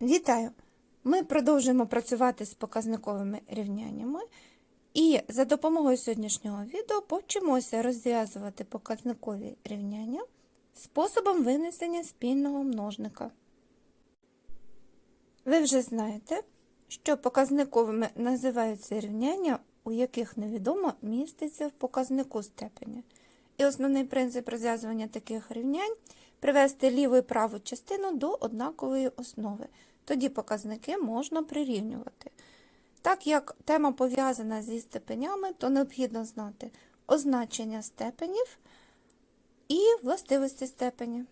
Вітаю! Ми продовжуємо працювати з показниковими рівняннями, і за допомогою сьогоднішнього відео повчимося розв'язувати показникові рівняння способом винесення спільного множника. Ви вже знаєте, що показниковими називаються рівняння, у яких невідомо міститься в показнику степеня. І основний принцип розв'язування таких рівнянь привести ліву і праву частину до однакової основи. Тоді показники можна прирівнювати. Так як тема пов'язана зі степенями, то необхідно знати означення степенів і властивості степені.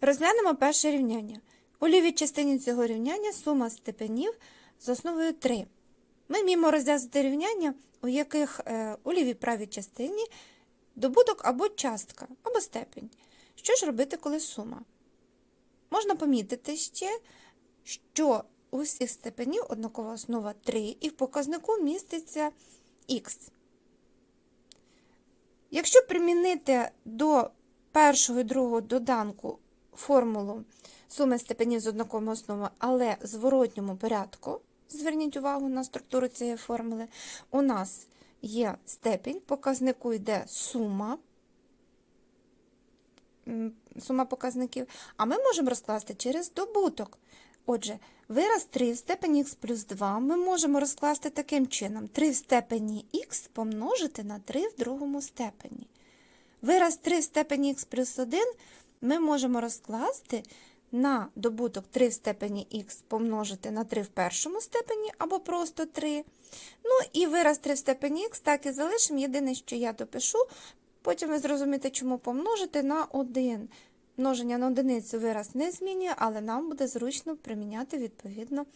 Розглянемо перше рівняння. У лівій частині цього рівняння сума степенів з основою 3. Ми вміємо розв'язати рівняння, у яких е, у лівій правій частині добуток або частка, або степень. Що ж робити, коли сума? Можна помітити ще, що у всіх степенів однакова основа 3 і в показнику міститься х. Якщо примінити до першого і другого доданку формулу суми степенів з однаковими основами, але в зворотньому порядку, зверніть увагу на структуру цієї формули, у нас є степінь, показнику йде сума, сума показників, а ми можемо розкласти через добуток. Отже, вираз 3 в степені х плюс 2 ми можемо розкласти таким чином: 3 в степені х помножити на 3 в другому степені. Вираз 3 в степені х плюс 1 ми можемо розкласти на добуток 3 в степені х помножити на 3 в першому степені або просто 3. Ну і вираз 3 в степені х так і залишимо. Єдине, що я допишу, потім ви зрозумієте, чому помножити на 1. Множення на одиницю вираз не змінює, але нам буде зручно приміняти відповідно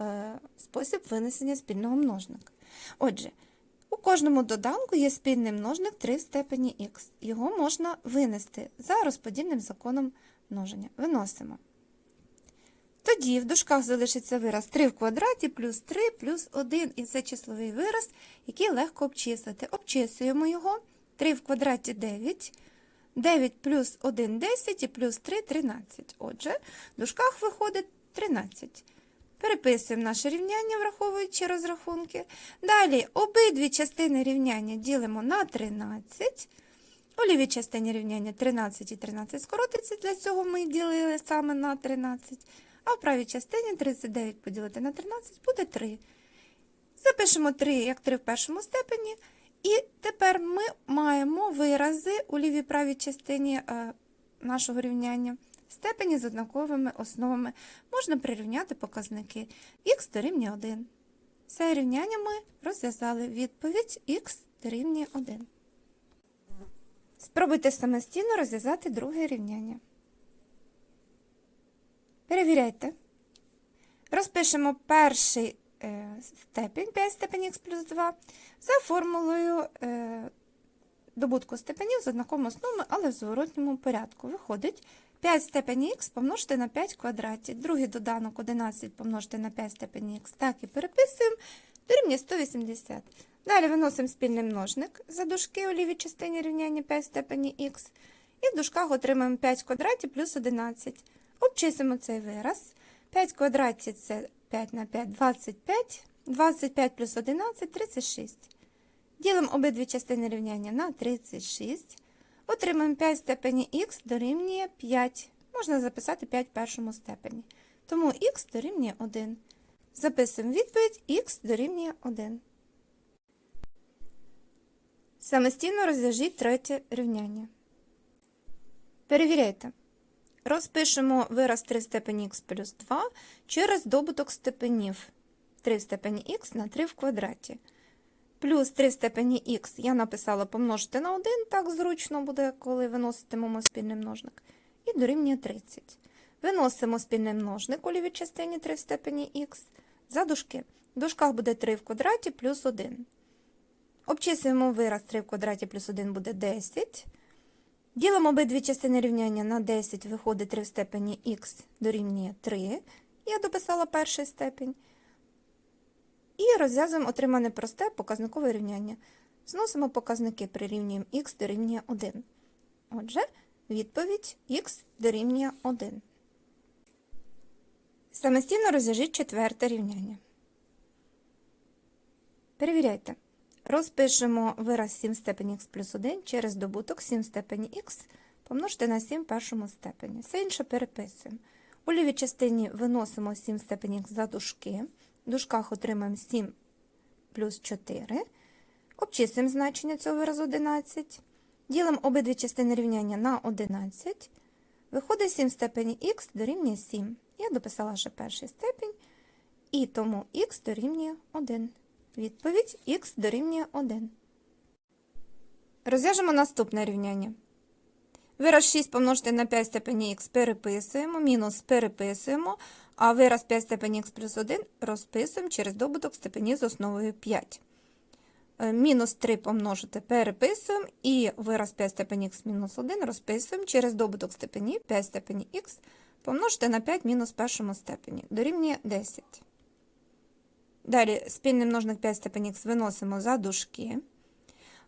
е, спосіб винесення спільного множника. Отже, у кожному доданку є спільний множник 3 в степені х. Його можна винести за розподільним законом множення. Виносимо. Тоді в дужках залишиться вираз 3 в квадраті плюс 3 плюс 1. І це числовий вираз, який легко обчислити. Обчислюємо його. 3 в квадраті 9. 9 плюс 1 10 і плюс 3 13. Отже, в дужках виходить 13. Переписуємо наше рівняння, враховуючи розрахунки. Далі обидві частини рівняння ділимо на 13. У лівій частині рівняння 13 і 13 скоротиться, для цього ми ділили саме на 13. А в правій частині 39 поділити на 13 буде 3. Запишемо 3 як 3 в першому степені. І тепер ми маємо вирази у лівій правій частині е, нашого рівняння. Степені з однаковими основами можна прирівняти показники х дорівнює 1. Це рівняння ми розв'язали відповідь х дорівнює 1. Спробуйте самостійно розв'язати друге рівняння. Перевіряйте. Розпишемо перший степінь 5 степень х плюс 2 за формулою е, добутку степенів з однаковими основами, але в зворотньому порядку. Виходить 5 степені х помножити на 5 квадратів. Другий доданок 11 помножити на 5 степені х. Так і переписуємо, дорівнює 180. Далі виносимо спільний множник за дужки у лівій частині рівняння 5 степені х. І в дужках отримаємо 5 квадратів плюс 11. Обчислимо цей вираз. 5 квадратів це 5 на 5 25. 25 плюс 11 36. Ділимо обидві частини рівняння на 36. Отримаємо 5 степені х дорівнює 5. Можна записати 5 в першому степені. Тому х дорівнює 1. Записуємо відповідь х дорівнює 1. Самостійно розв'яжіть третє рівняння. Перевіряйте. Розпишемо вираз 3 в степені х плюс 2 через добуток степенів 3 в степені х на 3 в квадраті. Плюс 3 в степені х я написала помножити на 1, так зручно буде, коли виноситимемо спільний множник. І дорівнює 30. Виносимо спільний множник у лівій частині 3 в степені х за дужки. В дужках буде 3 в квадраті плюс 1. Обчислюємо вираз 3 в квадраті плюс 1 буде 10. Ділимо обидві частини рівняння на 10, виходить 3 в степені х дорівнює 3. Я дописала перший степінь. І розв'язуємо отримане просте показникове рівняння. Зносимо показники, прирівнюємо х дорівнює 1. Отже, відповідь х дорівнює 1. Самостійно розв'яжіть четверте рівняння. Перевіряйте. Розпишемо вираз 7 в степені х плюс 1 через добуток 7 в степені х помножити на 7 в першому степені. Все інше переписуємо. У лівій частині виносимо 7 в степені х за дужки. В дужках отримаємо 7 плюс 4. Обчислюємо значення цього виразу 11. Ділимо обидві частини рівняння на 11. Виходить 7 в степені х дорівнює 7. Я дописала ще перший степінь, і тому х дорівнює 1. Відповідь х дорівнює 1. Розв'яжемо наступне рівняння. Вираз 6 помножити на 5 степені х переписуємо, мінус переписуємо, а вираз 5 степені х плюс 1 розписуємо через добуток степені з основою 5. Е, Мінус 3 помножити переписуємо, і вираз 5 степені х мінус 1 розписуємо через добуток степені 5 степені х помножити на 5 мінус першому степені. Дорівнює 10. Далі спільний множник 5 степені х виносимо за дужки.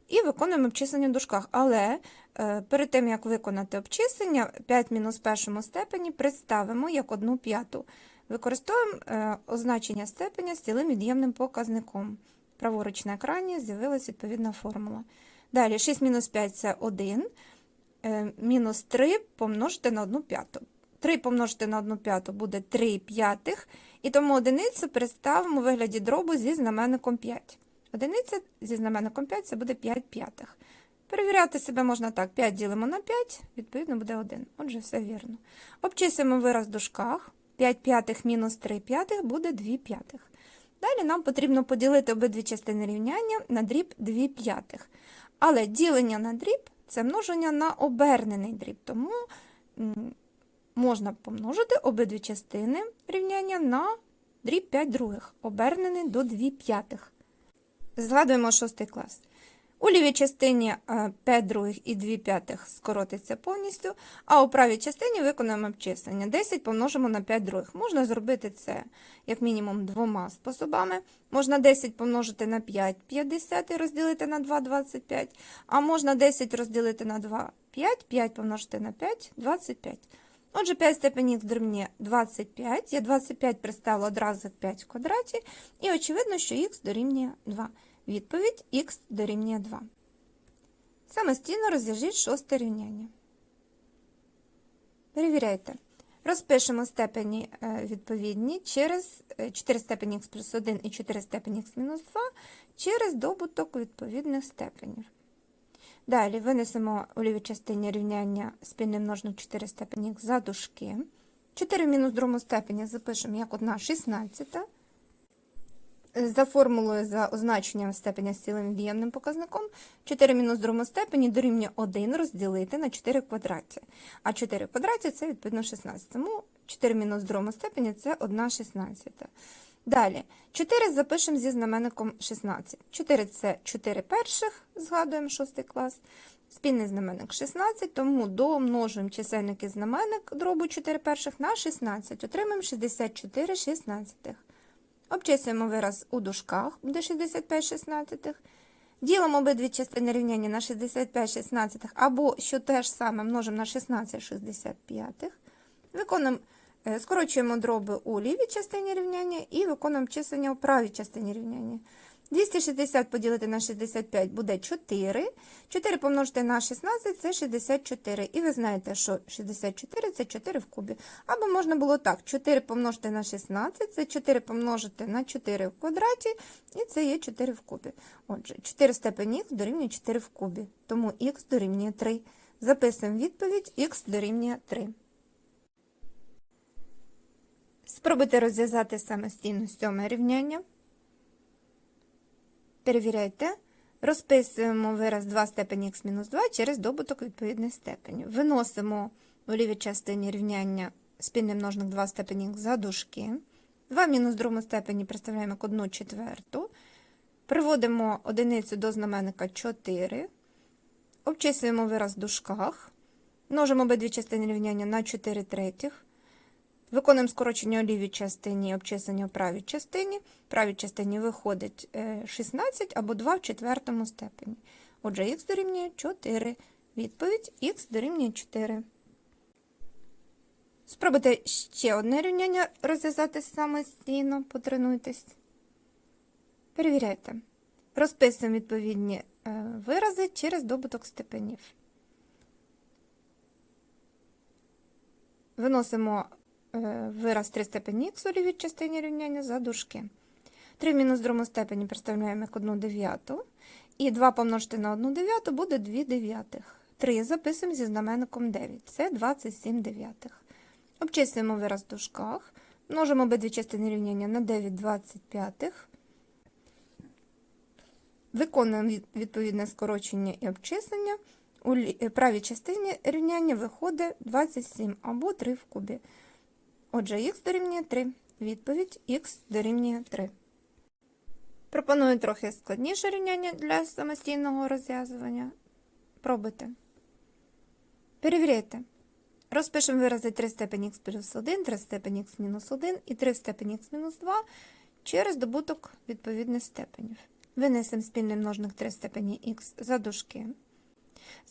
І виконуємо обчислення в дужках. Але е, перед тим, як виконати обчислення, 5 мінус першому степені представимо як 1 п'яту. Використовуємо е, означення степеня з цілим від'ємним показником. Праворуч на екрані з'явилася відповідна формула. Далі 6 мінус 5 це 1, е, мінус 3 помножити на 1 п'яту. 3 помножити на 1 п'яту буде 3 п'ятих, і тому одиницю представимо у вигляді дробу зі знаменником 5. Одиниця зі знаменником 5 це буде 5 п'ятих. Перевіряти себе можна так: 5 ділимо на 5, відповідно буде 1. Отже, все вірно. Обчислюємо вираз в дужках. 5 п'ятих мінус 3 п'ятих буде 2 п'ятих. Далі нам потрібно поділити обидві частини рівняння на дріб 2 п'ятих. Але ділення на дріб це множення на обернений дріб, тому можна помножити обидві частини рівняння на дріб 5 других, обернений до 2 п'ятих. Згадуємо 6 клас. У лівій частині е, 5 других і 2 п'ятих скоротиться повністю, а у правій частині виконуємо обчислення. 10 помножимо на 5 других. Можна зробити це як мінімум двома способами. Можна 10 помножити на 5 50 і розділити на 2 25, а можна 10 розділити на 2 5, 5 помножити на 5 25. Отже, 5 степені дорівнює 25. Я 25 представила одразу як 5 в квадраті, і очевидно, що х дорівнює 2. Відповідь х дорівнює 2. Самостійно розв'яжіть шосте рівняння. Перевіряйте. Розпишемо степені е, відповідні через е, 4 степені х плюс 1 і 4 степені х мінус 2 через добуток відповідних степенів. Далі винесемо у лівій частині рівняння спільний множник 4 степені за дужки. 4 в мінус другому степені запишемо як 1 16. За формулою за означенням степеня з цілим від'ємним показником 4 мінус другому степені дорівнює 1 розділити на 4 в квадраті. А 4 квадраті це відповідно 16. Тому 4 мінус другому степені це 1 16. Далі 4 запишемо зі знаменником 16. 4 це 4 перших, згадуємо 6 клас. Спільний знаменник 16, тому домножуємо чисельник і знаменник дробу 4 перших на 16. Отримаємо 64 шістнадцятих. Обчислюємо вираз у дужках, буде 65 шістнадцятих. Ділимо обидві частини рівняння на 65 шістнадцятих, або, що ж саме, множимо на 16 65. Виконуємо, е, скорочуємо дроби у лівій частині рівняння і виконуємо числення у правій частині рівняння. 260 поділити на 65 буде 4. 4 помножити на 16 це 64. І ви знаєте, що 64 це 4 в кубі. Або можна було так: 4 помножити на 16 це 4 помножити на 4 в квадраті, і це є 4 в кубі. Отже, 4 в степені х дорівнює 4 в кубі, тому х дорівнює 3. Записуємо відповідь х дорівнює 3. Спробуйте розв'язати самостійно сьоме рівняння. Перевіряйте. Розписуємо вираз 2 степені х мінус 2 через добуток відповідних степенів. Виносимо у лівій частині рівняння спільний множник 2 степені х за дужки. 2 мінус в другому степені представляємо як 1 четверту. Приводимо одиницю до знаменника 4. Обчислюємо вираз в дужках. Множимо обидві частини рівняння на 4 третіх. Виконуємо скорочення у лівій частині обчислення у правій частині. В правій частині виходить е, 16 або 2 в четвертому степені. Отже, х дорівнює 4. Відповідь х дорівнює 4. Спробуйте ще одне рівняння розв'язати самостійно, потренуйтесь. Перевіряйте. Розписуємо відповідні е, вирази через добуток степенів. Виносимо е, вираз 3 степені х у лівій частині рівняння за дужки. 3 в мінус другому степені представляємо як 1 дев'яту. І 2 помножити на 1 дев'яту буде 2 дев'ятих. 3 записуємо зі знаменником 9. Це 27 дев'ятих. Обчислюємо вираз в дужках. Множимо обидві частини рівняння на 9 25. Виконуємо відповідне скорочення і обчислення. У е, правій частині рівняння виходить 27 або 3 в кубі. Отже, х дорівнює 3. Відповідь х дорівнює 3. Пропоную трохи складніше рівняння для самостійного розв'язування. Пробуйте. Перевіряйте. Розпишемо вирази 3 в степені х плюс 1, 3 в степені х мінус 1 і 3 в степені х мінус 2 через добуток відповідних степенів. Винесемо спільний множник 3 в степені х за дужки.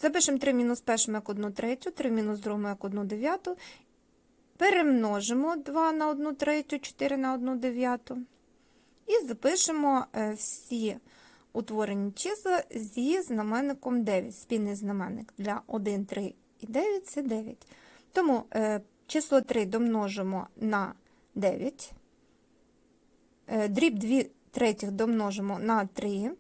Запишемо 3 мінус першому як 1 третю, 3 мінус другому як 1 дев'яту. Перемножимо 2 на 1 третю, 4 на 1 дев'яту. І запишемо е, всі утворені числа зі знаменником 9. Спільний знаменник для 1, 3 і 9 це 9. Тому е, число 3 домножимо на 9. Е, дріб 2 третіх домножимо на 3,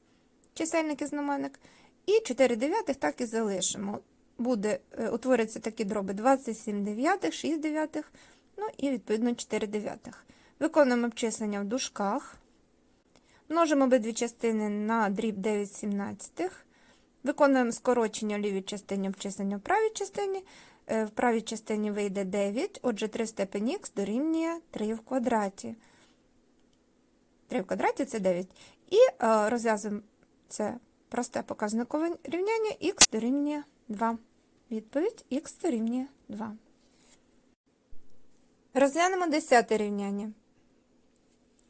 чисельник і знаменник. І 4 дев'ятих так і залишимо. Буде, е, утворяться такі дроби 27 дев'ятих, 6 дев'ятих, ну і відповідно 4 дев'ятих. Виконуємо обчислення в дужках. Множимо обидві частини на дріб 9 сімнадцятих. Виконуємо скорочення в лівій частині обчислення в правій частині. Е, В правій частині вийде 9, отже 3 в степені х дорівнює 3 в квадраті. 3 в квадраті це 9. І е, розв'язуємо це просте показникове рівняння х дорівнює 2. Відповідь х дорівнює 2. Розглянемо 10 рівняння.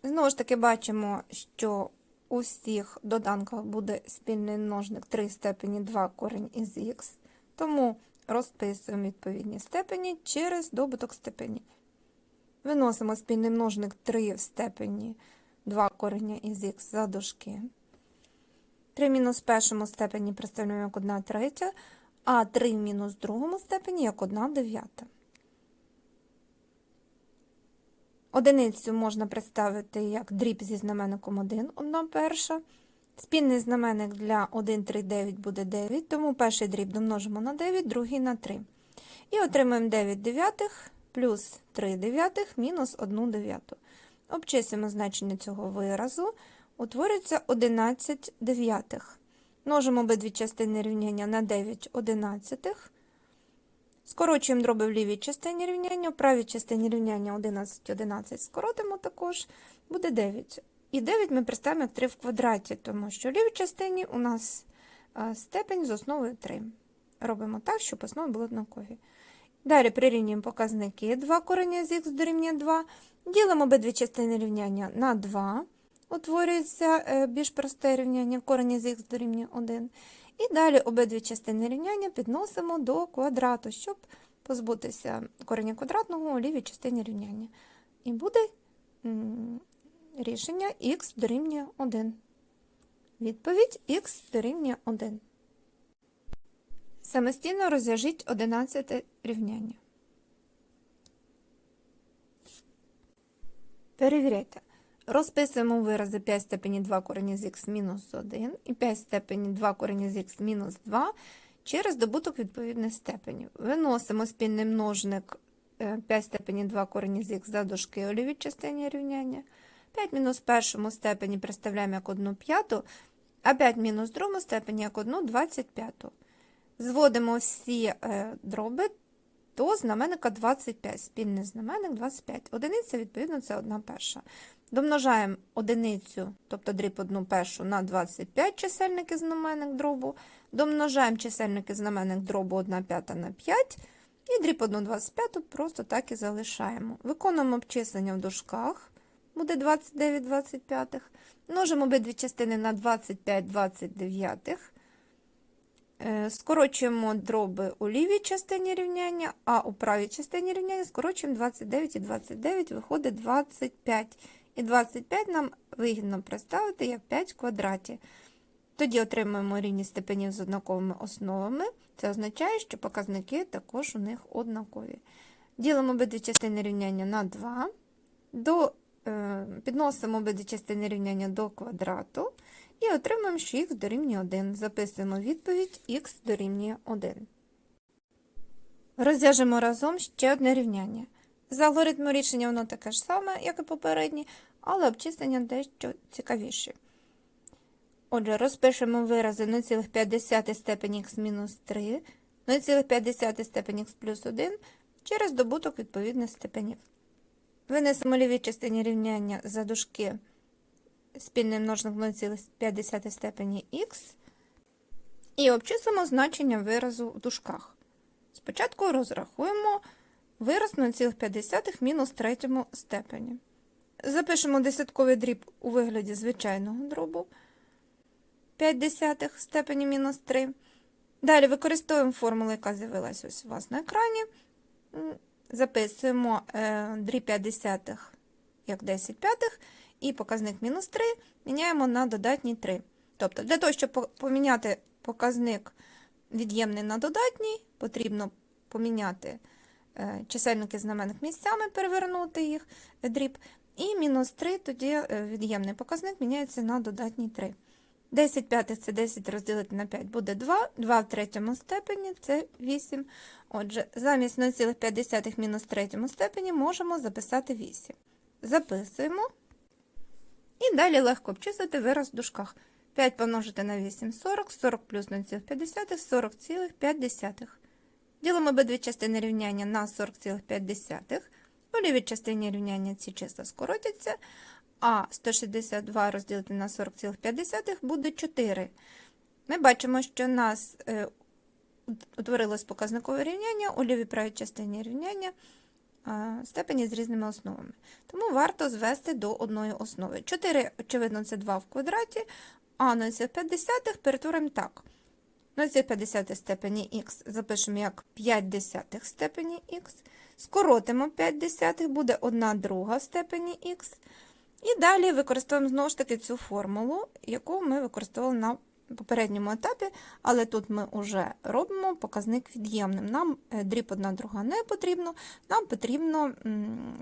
Знову ж таки бачимо, що у всіх доданках буде спільний множник 3 в степені 2 корінь із х, тому розписуємо відповідні степені через добуток степенів. Виносимо спільний множник 3 в степені 2 корення із х за дужки. 3 в мінус першому степені представляємо як 1 третя, а 3 в мінус другому степені як 1 дев'ята. Одиницю можна представити як дріб зі знаменником 1, 1 перша. Спільний знаменник для 1, 3, 9 буде 9, тому перший дріб домножимо на 9, другий на 3. І отримаємо 9 дев'ятих плюс 3 дев'ятих мінус 1 дев'яту. Обчислюємо значення цього виразу. Утворюється 11 дев'ятих. Множимо обидві частини рівняння на 9 одинадцятих. Скорочуємо дроби в лівій частині рівняння, в правій частині рівняння 11, 11 скоротимо також, буде 9. І 9 ми представимо як 3 в квадраті, тому що в лівій частині у нас степень з основою 3. Робимо так, щоб основи були однакові. Далі прирівнюємо показники 2 корення з х дорівнює 2. Ділимо обидві частини рівняння на 2. Утворюється е, більш просте рівняння корення з х дорівнює 1. І далі обидві частини рівняння підносимо до квадрату, щоб позбутися корення квадратного у лівій частині рівняння. І буде рішення х дорівнює 1. Відповідь х дорівнює 1. Самостійно розв'яжіть 11 рівняння. Перевіряйте. Розписуємо вирази 5 степені 2 корені з х мінус 1 і 5 степені 2 корені з х мінус 2 через добуток відповідних степенів. Виносимо спільний множник е, 5 степені 2 корені з х за дужки у лівій частині рівняння. 5 мінус першому степені представляємо як 1 п'яту, а 5 мінус другому степені як 1 25. Зводимо всі е, дроби до знаменника 25. Спільний знаменник 25. Одиниця, відповідно, це 1 перша. Домножаємо одиницю, тобто дріб 1 першу на 25 чисельник і знаменник дробу. Домножаємо чисельник і знаменник дробу 1 п'ята на 5. І дріб 1 25 просто так і залишаємо. Виконуємо обчислення в дужках. Буде 29 25. Множимо обидві частини на 25 29. Е, Скорочуємо дроби у лівій частині рівняння, а у правій частині рівняння скорочуємо 29 і 29, виходить 25. І 25 нам вигідно представити як 5 в квадраті. Тоді отримуємо рівні степенів з однаковими основами. Це означає, що показники також у них однакові. Ділимо обидві частини рівняння на 2, до, е, підносимо обидві частини рівняння до квадрату і отримуємо, що х дорівнює 1. Записуємо відповідь х дорівнює 1. Розв'яжемо разом ще одне рівняння. За алгоритмом рішення воно таке ж саме, як і попереднє, але обчислення дещо цікавіше. Отже, розпишемо вирази 0,5 степень х мінус 3, 0,5 степень х плюс 1 через добуток відповідних степенів. Винесемо лівій частині рівняння за дужки спільний множник 0,5 степені х і обчислимо значення виразу в дужках. Спочатку розрахуємо вираз 0,5 мінус третьому степені. Запишемо десятковий дріб у вигляді звичайного дробу 5 десятих степені мінус 3. Далі використовуємо формулу, яка з'явилася ось у вас на екрані. Записуємо е, дріб 5 десятих як 10 п'ятих, і показник мінус 3 міняємо на додатній 3. Тобто, для того, щоб поміняти показник від'ємний на додатній, потрібно поміняти чисельники знаменник місцями, перевернути їх е, дріб, і мінус 3, тоді е, від'ємний показник міняється на додатній 3. 10 п'ятих це 10 розділити на 5 буде 2, 2 в третьому степені це 8. Отже, замість 0,5 мінус третьому степені можемо записати 8. Записуємо. І далі легко обчислити вираз в дужках. 5 помножити на 8 – 40, 40 плюс 0,5 – 40,5. Ділимо обидві частини рівняння на 40,5. У лівій частині рівняння ці числа скоротяться, а 162 розділити на 40,5 буде 4. Ми бачимо, що у нас е, утворилось показникове рівняння у лівій правій частині рівняння степені з різними основами. Тому варто звести до одної основи. 4, очевидно, це 2 в квадраті, а 0,5 перетворимо так. 0,5 степені х запишемо як 5 десятих степені х. Скоротимо 5 десятих, буде 1 друга в степені х. І далі використовуємо знову ж таки цю формулу, яку ми використовували на попередньому етапі, але тут ми вже робимо показник від'ємним. Нам е, дріб одна друга не потрібно, нам потрібно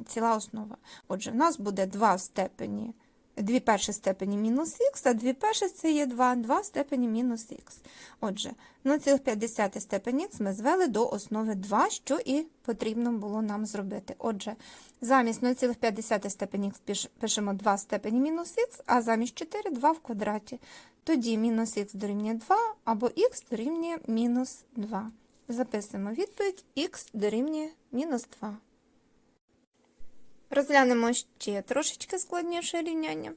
ціла основа. Отже, в нас буде 2 в степені, 2 перші степені мінус х, а 2 перші це є 2, 2 в степені мінус х. Отже, 0,5 степені х ми звели до основи 2, що і потрібно було нам зробити. Отже, замість 0,5 степені х пишемо 2 в степені мінус х, а замість 4 – 2 в квадраті. Тоді мінус х дорівнює 2 або х дорівнює мінус 2. Записуємо відповідь х дорівнює мінус 2. Розглянемо ще трошечки складніше рівняння.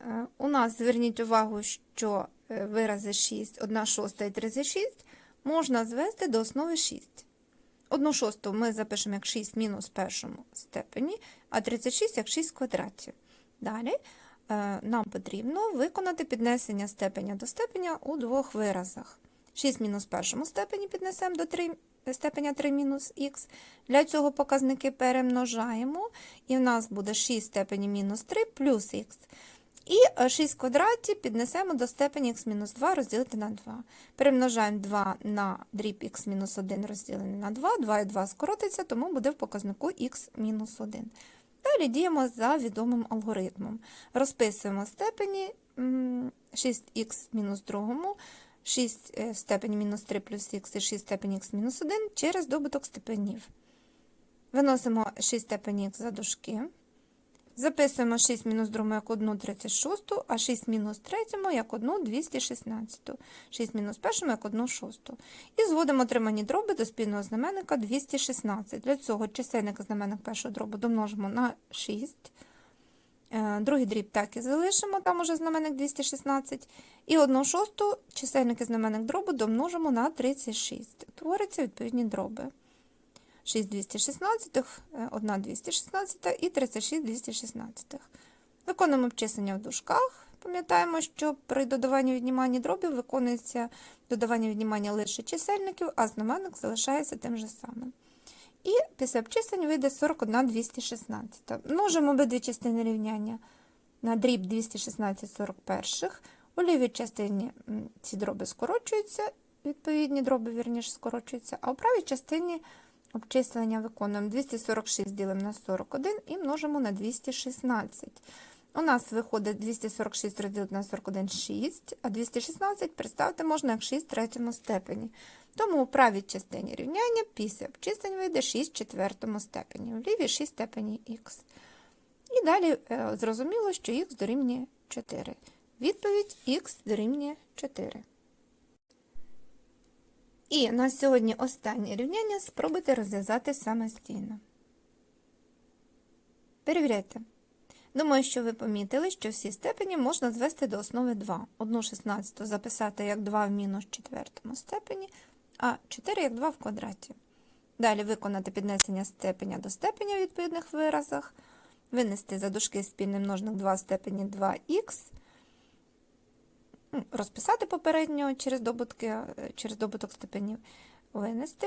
Е, У нас зверніть увагу, що е, вирази 6, 1 шоста і 36 можна звести до основи 6. 1 шосту ми запишемо як 6 мінус першому степені, а 36 як 6 в квадраті. Далі е, нам потрібно виконати піднесення степеня до степеня у двох виразах. 6 мінус першому степені піднесемо до 3, степеня 3 мінус х. Для цього показники перемножаємо, і в нас буде 6 степені мінус 3 плюс х. І е, 6 в квадраті піднесемо до степені х мінус 2 розділити на 2. Перемножаємо 2 на дріб х мінус 1 розділений на 2, 2 і 2 скоротиться, тому буде в показнику х мінус 1. Далі діємо за відомим алгоритмом. Розписуємо степені 6х мінус 2, 6 е, в степені мінус 3 плюс х і 6 в степені х мінус 1 через добуток степенів. Виносимо 6 степені х за дужки. Записуємо 6 мінус 2 як 1 36, а 6 мінус 3 як 1 216, 6 мінус 1 як 1 шосту. І зводимо отримані дроби до спільного знаменника 216. Для цього чисельник і знаменник першого дробу домножимо на 6. Е, Другий дріб так і залишимо, там уже знаменник 216. І 1 шосту чисельник і знаменник дробу домножимо на 36. Твориться відповідні дроби. 6 216, 1 216 і 36 216. Виконуємо обчислення в дужках. Пам'ятаємо, що при додаванні відніманні дробів виконується додавання віднімання лише чисельників, а знаменник залишається тим же самим. І після обчислень вийде 41 216. Множимо обидві частини рівняння на дріб 216 41. У лівій частині ці дроби скорочуються, відповідні дроби, вірніше, скорочуються, а у правій частині обчислення виконуємо 246 ділимо на 41 і множимо на 216. У нас виходить 246 розділити на 41 6, а 216 представити можна як 6 в третьому степені. Тому у правій частині рівняння після обчислень вийде 6 в четвертому степені, в лівій 6 степені х. І далі е, зрозуміло, що х дорівнює 4. Відповідь х дорівнює 4. І на сьогодні останнє рівняння спробуйте розв'язати самостійно. Перевіряйте. Думаю, що ви помітили, що всі степені можна звести до основи 2. Одну 16 записати як 2 в мінус четвертому степені, а 4 як 2 в квадраті. Далі виконати піднесення степеня до степеня в відповідних виразах, винести за дужки спільний множник 2 в степені 2х, ну, розписати попередньо через, добутки, е, через добуток степенів, винести.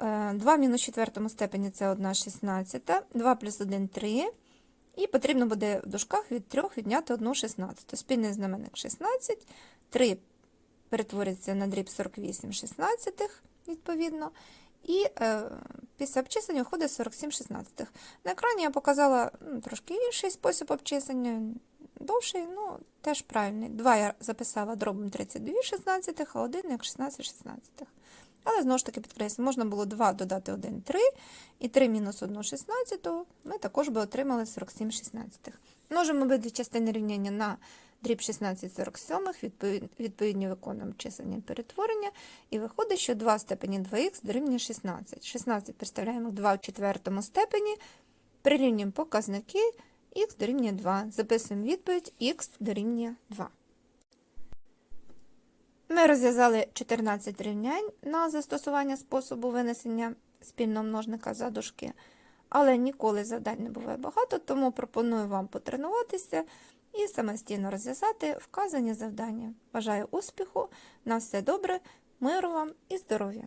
Е, 2 в мінус четвертому степені це 1 16, 2 плюс 1 – 3. І потрібно буде в дужках від 3 відняти 1 16. Спільний знаменник 16, 3 перетворюється на дріб 48 16, відповідно. І е, після обчислення виходить 47 16. На екрані я показала ну, трошки інший спосіб обчислення, довший, ну теж правильний. 2 я записала дробом 32 16, а 1 як 16 16. Але знову ж таки підкреслю, можна було 2 додати 1 3, і 3 мінус 1 16, ми також би отримали 47 16. Множимо обидві частини рівняння на дріб 16 47, відповідь- відповідні виконуємо чисельні перетворення, і виходить, що 2 в степені 2х дорівнює 16. 16 представляємо 2 в четвертому степені, прирівнюємо показники, х дорівнює 2. Записуємо відповідь, х дорівнює 2. Ми розв'язали 14 рівнянь на застосування способу винесення спільного множника за дужки, але ніколи завдань не буває багато, тому пропоную вам потренуватися і самостійно розв'язати вказані завдання. Бажаю успіху, на все добре, миру вам і здоров'я!